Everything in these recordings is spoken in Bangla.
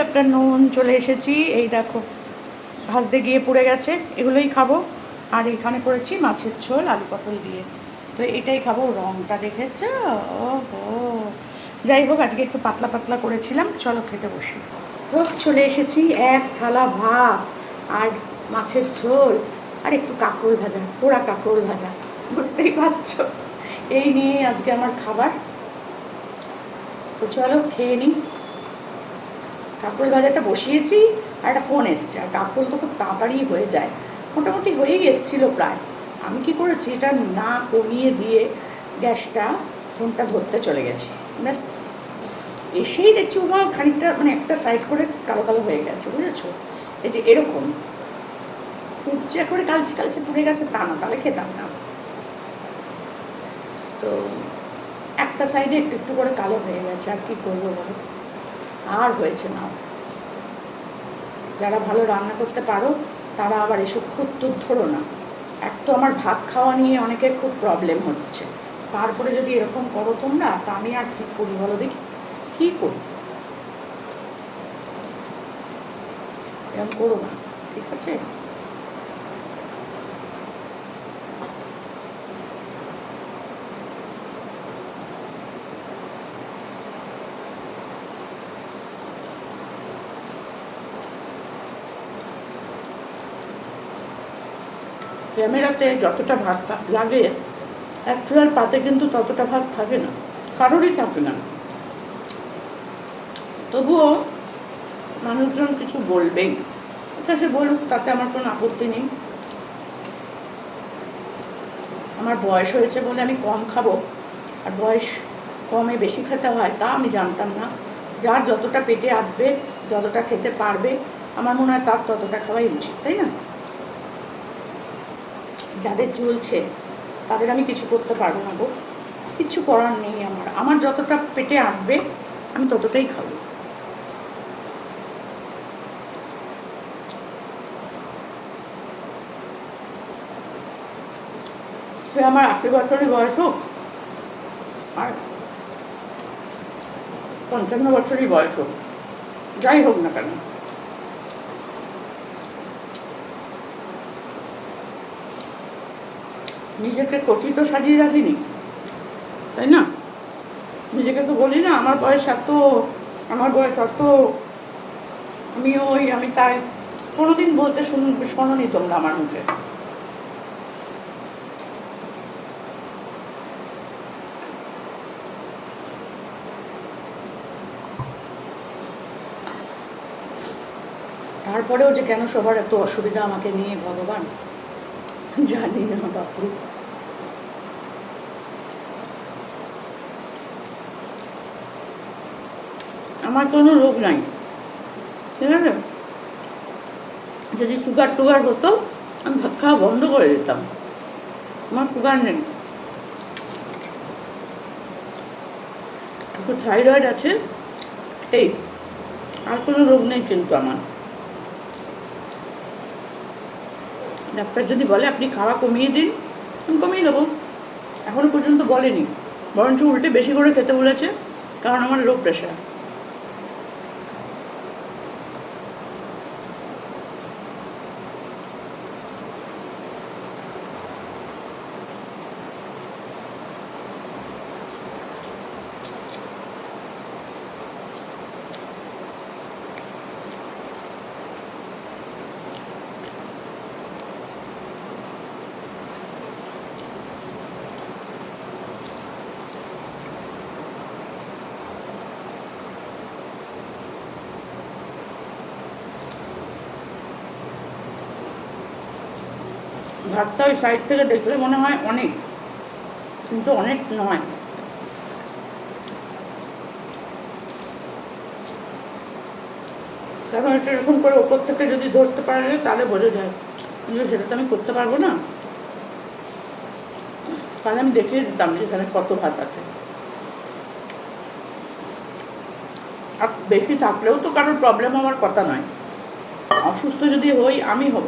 আফটারনুন চলে এসেছি। এই দেখো, ভাজতে গিয়ে পড়ে গেছে। এগুলোই খাব। আর এখানে করেছি মাছের ঝোল, আলু পটল দিয়ে। তো এটাই খাব রঙটা দেখেছ? ওহো। যাই হোক, আজকে একটু পাতলা পাতলা করেছিলাম। চলো খেতে বসি। তো চলে এসেছি এক থালা ভাত আর মাছের ঝোল। আর একটু কাঁকরোল ভাজা, পোড়া কাঁকরোল ভাজা। বুঝতেই পারছ? এই নিয়ে আজকে আমার খাবার। তো চলো খেয়ে নিই। কাঁকরোল ভাজাটা বসিয়েছি, আর একটা ফোন এসছে। আর কাঁকরোল তো খুব তাড়াতাড়ি হয়ে যায়। মোটামুটি হয়েই এসেছিল প্রায়। আমি কি করেছি, এটা না কমিয়ে দিয়ে গ্যাসটা, ফোনটা ধরতে চলে গেছি। ব্যাস। এসেই দেখছি ওমা খানিকটা মানে একটা সাইড করে কালো কালো হয়ে গেছে, বুঝেছ? এই যে এরকম। উপচে করে কালচে কালচে পড়ে গেছে, তা না, তাহলে খেতাম না। তো একটা সাইডে একটু একটু করে কালো হয়ে গেছে, আর কি করব বলো? আর হয়েছে না। যারা ভালো রান্না করতে পারো, তারা আবার এসব খুব ধরো না। এক তো আমার ভাত খাওয়া নিয়ে অনেকের খুব প্রবলেম হচ্ছে। তারপরে যদি এরকম করো তোমরা, তা আমি আর কি করি বলো দেখি? কী করি? এরকম করো না, ঠিক আছে? ক্যামেরাতে যতটা ভাত লাগে অ্যাকচুয়াল পাতে কিন্তু ততটা ভাত থাকে না। কারোরই থাকে না। তবুও মানুষজন কিছু বলবেই। আচ্ছা সে বলুক, তাতে আমার কোনো আপত্তি নেই। আমার বয়স হয়েছে বলে আমি কম খাব, আর বয়স কমে বেশি খেতে হয় তা আমি জানতাম না। যার যতটা পেটে আসবে, যতটা খেতে পারবে, আমার মনে হয় তার ততটা খাওয়াই উচিত, তাই না? যাদের চলছে তাদের আমি কিছু করতে পারব না গো। কিচ্ছু করার নেই আমার। আমার যতটা পেটে আঁটবে আমি ততটাই খাব। সে আমার আশি বছরের বয়স হোক, আর পঞ্চান্ন বছরই বয়স হোক, যাই হোক না কেন নিজেকে কচি তো সাজিয়ে রাখিনি, তাই না? নিজেকে তো বলি না, আমার বয়স এত, আমার বয়স অত, আমি ওই, আমি তাই, কোনোদিন বলতে শুন, শোনোনি তোমরা আমার মুখে। তারপরেও যে কেন সবার এত অসুবিধা আমাকে নিয়ে, ভগবান? জানি না, বাপু। আমার কোনো রোগ নাই। ঠিক আছে? যদি সুগার টুগার হতো, আমি ভাত খাওয়া বন্ধ করে দিতাম। আমার সুগার নেই। একটু থাইরয়েড আছে। এই, আর কোনো রোগ নেই কিন্তু আমার। ডাক্তার যদি বলে, আপনি খাওয়া কমিয়ে দিন, আমি কমিয়ে দেবো। এখনও পর্যন্ত বলেনি। বরঞ্চ উল্টে বেশি করে খেতে বলেছে, কারণ আমার লো প্রেশার ওই সাইড থেকে দেখলে মনে হয় অনেক, কিন্তু অনেক নয়। কারণ এটা এরকম করে ওপর থেকে যদি ধরতে পারা যায়, তাহলে বোঝা যায়। কিন্তু সেটা তো আমি করতে পারব না। তাহলে আমি দেখিয়ে দিতাম যে এখানে কত ভাত আছে। বেশি থাকলেও তো কারোর প্রবলেম আমার কথা নয়। অসুস্থ যদি হই, আমি হব।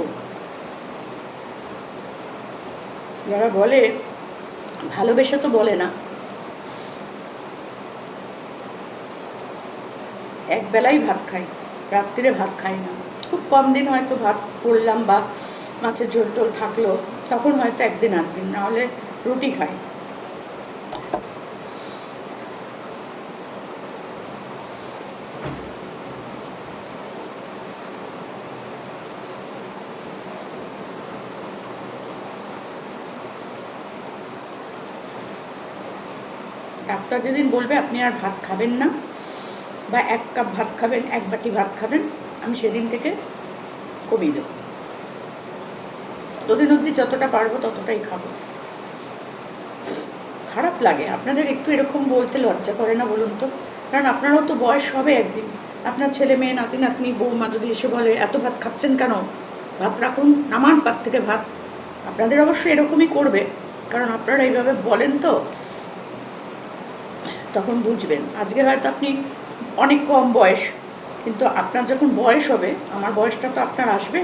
যারা বলে, ভালোবেসে তো বলে না। এক বেলাই ভাত খাই, রাত্রিরে ভাত খাই না। খুব কম দিন হয়তো ভাত করলাম বা মাছের ঝোল টোল থাকল, তখন হয়তো একদিন আধ দিন নাহলে রুটি খাই। ডাক্তার যেদিন বলবে, আপনি আর ভাত খাবেন না, বা এক কাপ ভাত খাবেন, এক বাটি ভাত খাবেন, আমি সেদিন থেকে কমিয়ে দেবো। দুদিন অবধি যতটা পারব ততটাই খাব। খারাপ লাগে, আপনাদের একটু এরকম বলতে লজ্জা করে না বলুন তো? কারণ আপনারও তো বয়স হবে একদিন। আপনার ছেলে মেয়ে, নাতি, নাতনি, বৌমা যদি এসে বলে, এত ভাত খাচ্ছেন কেন? ভাত রাখুন, নামান পাত থেকে ভাত। আপনাদের অবশ্যই এরকমই করবে, কারণ আপনারা এইভাবে বলেন তো। তখন বুঝবেন। আজকে হয়তো আপনি অনেক কম বয়স, কিন্তু আপনার যখন বয়স হবে, আমার বয়সটা তো আপনার আসবে,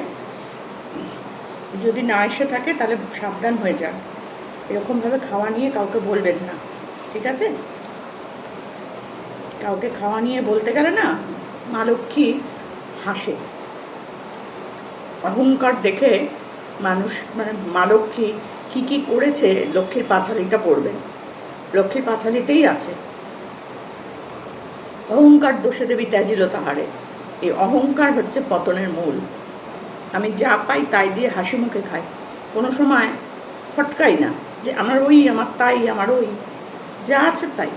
যদি না এসে থাকে তাহলে সাবধান হয়ে যান। এরকমভাবে খাওয়া নিয়ে কাউকে বলবেন না, ঠিক আছে? কাউকে খাওয়া নিয়ে বলতে গেলে না, মা লক্ষ্মী হাসে। অহংকার দেখে মানুষ মানে মা লক্ষ্মী কী কী করেছে, লক্ষ্মীর পাঁচালিটা পড়বেন। লক্ষ্মীর পাঁচালিতেই আছে। অহংকার দোষে দেবী ত্যাজিল তাহারে। এই অহংকার হচ্ছে পতনের মূল। আমি যা পাই তাই দিয়ে হাসি মুখে খাই। কোনো সময় ফটকাই না যে আমার ওই, আমার তাই, আমার ওই। যা আছে তাই।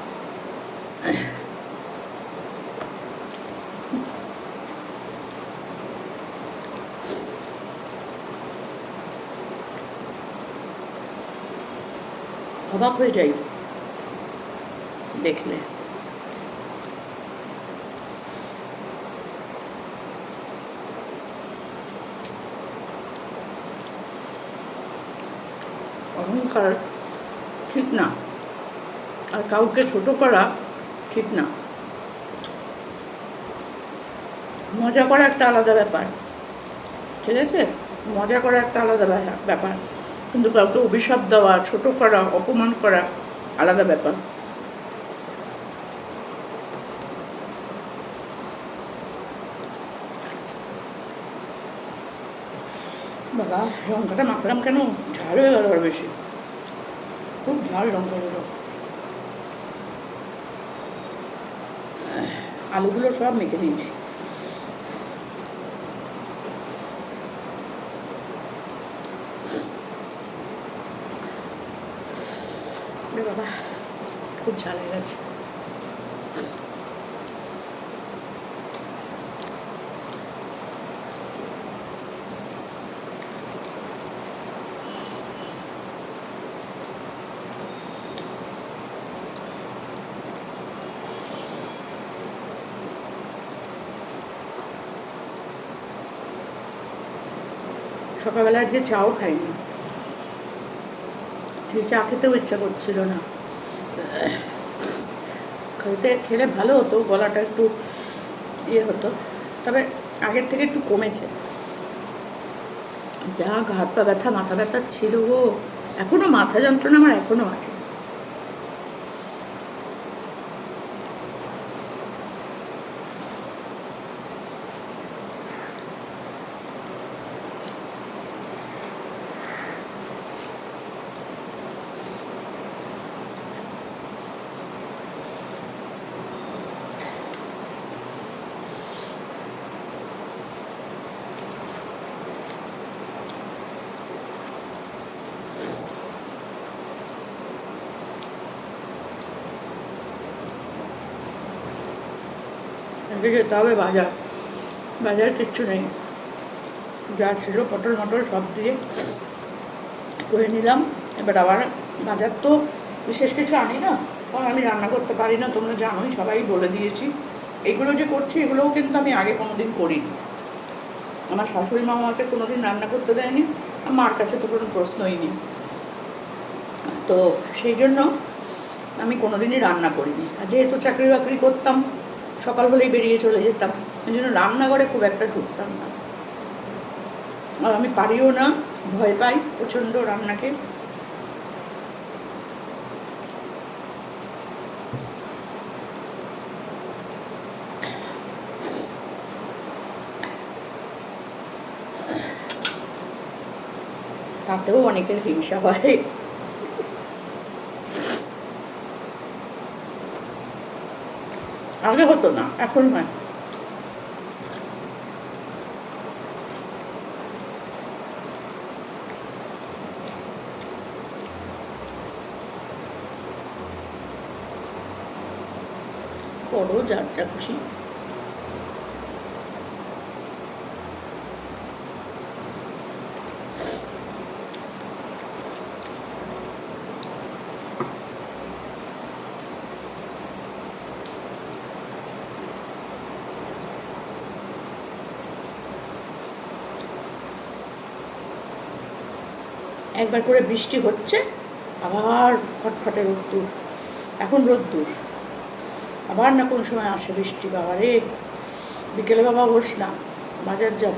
অবাক হয়ে যাই। দেখলে। অহংকার ঠিক না। আর কাউকে ছোট করা ঠিক না। মজা করা একটা আলাদা ব্যাপার। ঠিক আছে? মজা করা একটা আলাদা ব্যাপা- ব্যাপার। কিন্তু কাউকে অভিশাপ দেওয়া, ছোট করা, অপমান করা আলাদা ব্যাপার। বাবা, লঙ্কাটা মাখলাম কেন? ঝাল হয়ে গেল বেশি। খুব ঝাল লঙ্কাগুলো আলুগুলো সব মেখে দিয়েছি বাবা খুব ঝাল হয়ে গেছে। সকালবেলা আজকে চাও খাইনি। চা খেতেও ইচ্ছা করছিল না। খেতে খেলে ভালো হতো, গলাটা একটু ইয়ে হতো। তবে আগের থেকে একটু কমেছে। যা হাত পা ব্যথা, মাথা ব্যথা ছিল গো। এখনও মাথা যন্ত্রণা আমার এখনও আছে। আজকে যেতে হবে বাজার। বাজার কিচ্ছু নেই। যা ছিল পটল মটল সব দিয়ে করে নিলাম। এবার আবার বাজার তো বিশেষ কিছু আনি না। কারণ আমি রান্না করতে পারি না, তোমরা জানোই, সবাই বলে দিয়েছি। এগুলো যে করছি, এগুলোও কিন্তু আমি আগে কোনো দিন করিনি। আমার শাশুড়ি মা আমাকে কোনো দিন রান্না করতে দেয়নি। আর মার কাছে তো কোনো প্রশ্নই নেই। তো সেই জন্য আমি কোনোদিনই রান্না করিনি। আর যেহেতু চাকরি বাকরি করতাম সকাল হলেই বেরিয়ে চলে যেতাম। ওই জন্য রান্নাঘরে খুব একটা ঢুকতাম না। আর আমি পারিও না, ভয় পাই প্রচণ্ড রান্নাকে। তাতেও অনেকের হিংসা হয়। আগে হতো না এখন হয়। করো যার যা খুশি। একবার করে বৃষ্টি হচ্ছে, আবার ফটফটে রোদ্দুর, এখন রোদ্দুর। আবার না কোনো সময় আসে বৃষ্টি বাবা রে বিকেলে বাবা বসলাম, বাজার যাব।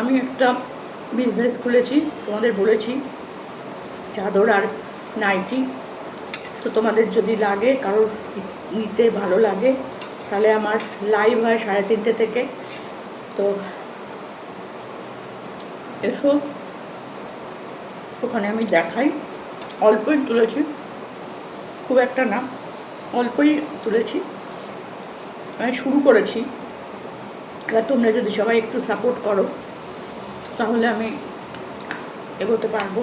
আমি একটা বিজনেস খুলেছি, তোমাদের বলেছি, চাদর আর নাইটি। তো তোমাদের যদি লাগে, কারোর নিতে ভালো লাগে, তাহলে আমার লাইভ হয় সাড়ে তিনটে থেকে। তো এসো, ওখানে আমি দেখাই। অল্পই তুলেছি, খুব একটা না, অল্পই তুলেছি। আমি শুরু করেছি। এবার তোমরা যদি সবাই একটু সাপোর্ট করো, তাহলে আমি এগোতে পারব।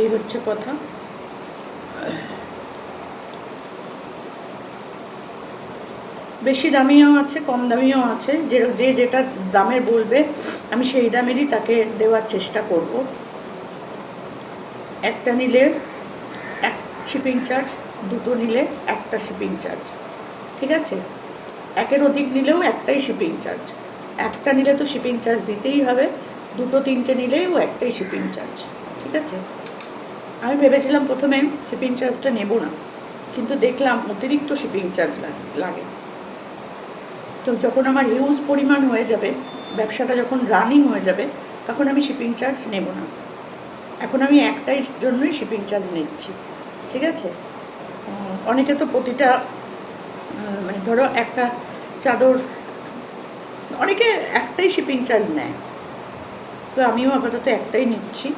এই হচ্ছে কথা। বেশি দামিও আছে, কম দামিও আছে। যে যে যেটা দামের বলবে, আমি সেই দামেরই তাকে দেওয়ার চেষ্টা করব। একটা নিলে এক শিপিং চার্জ দুটো নিলে একটা শিপিং চার্জ ঠিক আছে? একের অধিক নিলেও একটাই শিপিং চার্জ একটা নিলে তো শিপিং চার্জ দিতেই হবে, দুটো তিনটে নিলেও একটাই শিপিং চার্জ ঠিক আছে? আমি ভেবেছিলাম প্রথমে শিপিং চার্জটা নেব না, কিন্তু দেখলাম অতিরিক্ত শিপিং চার্জ লাগে। তো যখন আমার হিউজ পরিমাণ হয়ে যাবে, ব্যবসাটা যখন রানিং হয়ে যাবে, তখন আমি শিপিং চার্জ নেব না। এখন আমি একটাই জন্যই শিপিং চার্জ নিচ্ছি, ঠিক আছে? অনেকে তো প্রতিটা মানে ধরো একটা চাদর, অনেকে একটাই শিপিং চার্জ নেয়। তো আমিও আপাতত একটাই নিচ্ছি।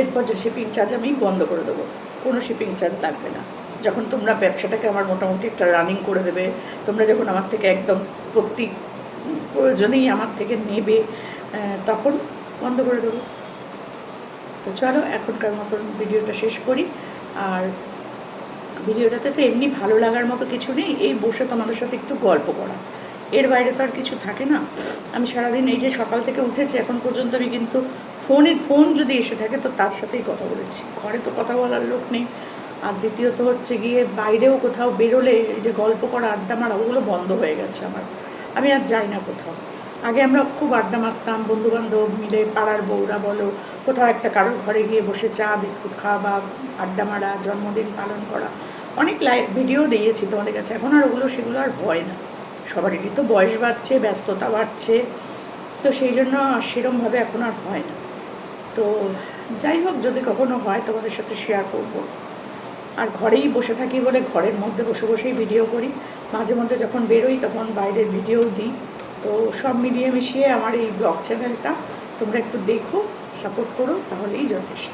এরপর যে শিপিং চার্জ আমি বন্ধ করে দেবো। কোনো শিপিং চার্জ লাগবে না। যখন তোমরা ব্যবসাটাকে আমার মোটামুটি একটা রানিং করে দেবে, তোমরা যখন আমার থেকে একদম প্রত্যেক প্রয়োজনেই আমার থেকে নেবে তখন বন্ধ করে দেবো। তো চলো, এখনকার মতন ভিডিওটা শেষ করি। আর ভিডিওটাতে তো এমনি ভালো লাগার মতো কিছু নেই, এই বসে তোমাদের সাথে একটু গল্প করা। এর বাইরে তো আর কিছু থাকে না। আমি সারাদিন এই যে সকাল থেকে উঠেছি, এখন পর্যন্ত আমি কিন্তু ফোনে, ফোন যদি এসে থাকে তো তার সাথেই কথা বলেছি। ঘরে তো কথা বলার লোক নেই। আর দ্বিতীয়ত হচ্ছে গিয়ে বাইরেও কোথাও বেরোলে এই যে গল্প করা, আড্ডা মারা, ওগুলো বন্ধ হয়ে গেছে আমার। আমি আর যাই না কোথাও। আগে আমরা খুব আড্ডা মারতাম, বন্ধুবান্ধব মিলে, পাড়ার বউরা বলো, কোথাও একটা কারোর ঘরে গিয়ে বসে চা, বিস্কুট খাওয়া বা আড্ডা মারা, জন্মদিন পালন করা। অনেক লাইভ ভিডিও দিয়েছি তোমাদের কাছে। এখন আর ওগুলো, সেগুলো আর হয় না। সবারই তো বয়স বাড়ছে, ব্যস্ততা বাড়ছে, তো সেই জন্য সেরমভাবে এখন আর হয় না। তো যাই হোক, যদি কখনো হয়, তোমাদের সাথে শেয়ার করব। আর ঘরেই বসে থাকি বলে ঘরের মধ্যে বসে বসেই ভিডিও করি। মাঝে মধ্যে যখন বেরোই, তখন বাইরের ভিডিও দিই। তো সব মিলিয়ে মিশিয়ে আমার এই ব্লগ চ্যানেলটা তোমরা একটু দেখো সাপোর্ট করো, তাহলেই যথেষ্ট।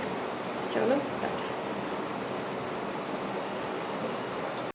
চলো